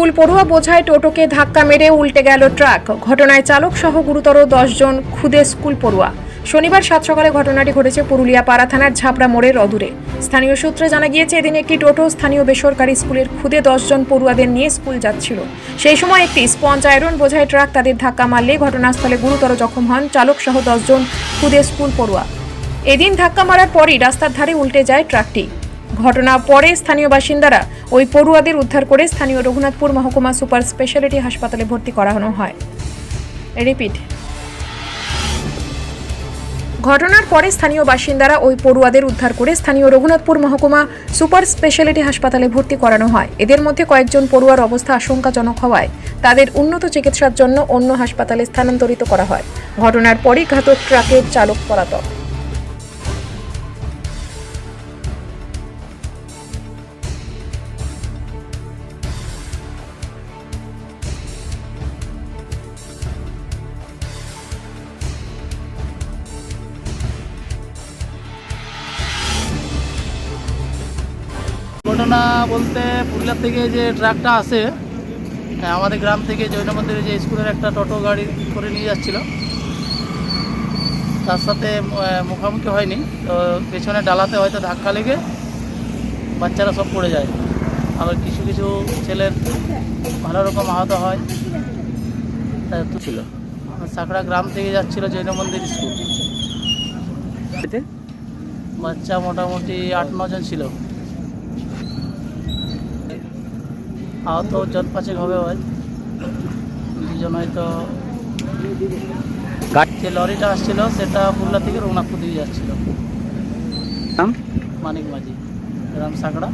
School পড়ুয়া বোঝায় টোটোকে ধাক্কা মেরে উল্টে গেল ট্রাক। ঘটনায় চালক সহ গুরুতর দশজন খুদে স্কুল পড়ুয়া। শনিবার সাত সকালে ঘটনাটি ঘটেছে পুরুলিয়া পাড়া থানার ঝাপড়া মোড়ের অদূরে। স্থানীয় সূত্রে জানা গিয়েছে, এদিন একটি টোটো স্থানীয় বেসরকারি স্কুলের খুদে দশজন পড়ুয়াদের নিয়ে স্কুল যাচ্ছিল। সেই সময় একটি স্পঞ্জ আয়রন বোঝাই ট্রাক তাদের ধাক্কা মারলে ঘটনাস্থলে গুরুতর জখম হন চালক সহ দশজন খুদে স্কুল পড়ুয়া। এদিন ধাক্কা মারার পরই রাস্তার ধারে উল্টে যায় ট্রাকটি। ঘটনা পরে স্থানীয় বাসিন্দারা ওই পড়ুয়াদের উদ্ধার করে স্থানীয় রঘুনাথপুর মহকুমা সুপার স্পেশালিটি হাসপাতালে ভর্তি করানো হয়। রিপিট। ঘটনার পরে স্থানীয় বাসিন্দারা ওই পড়ুয়াদের উদ্ধার করে স্থানীয় রঘুনাথপুর মহকুমা সুপার স্পেশালিটি হাসপাতালে ভর্তি করানো হয়। এদের মধ্যে কয়েকজন পড়ুয়ার অবস্থা আশঙ্কাজনক হওয়ায় তাদের উন্নত চিকিৎসার জন্য অন্য হাসপাতালে স্থানান্তরিত করা হয়। ঘটনার পরই ঘাতক ট্রাকের চালক পলাতক। ঘটনা বলতে পুরুলিয়ার থেকে যে ট্রাকটা আসে হ্যাঁ, আমাদের গ্রাম থেকে জৈন মন্দিরে যে স্কুলের একটা টোটো গাড়ি করে নিয়ে যাচ্ছিল। তার সাথে মুখোমুখি হয়নি। তো পেছনে ডালাতে হয়তো ধাক্কা লেগে বাচ্চারা সব পড়ে যায়। আবার কিছু কিছু ছেলের ভালো রকম আহত হয়। তো ছিল। সাকড়া গ্রাম থেকে যাচ্ছিল জৈন মন্দির স্কুল। বাচ্চা মোটামুটি আট নজন ছিল। আহত জন পাঁচেক হবে হয় দুজন হয়তো যে লরিটা আসছিল সেটা পুরলা থেকে রঘুনাথপুর দিয়ে যাচ্ছিল। মানিক মাঝি রাম সাকড়া।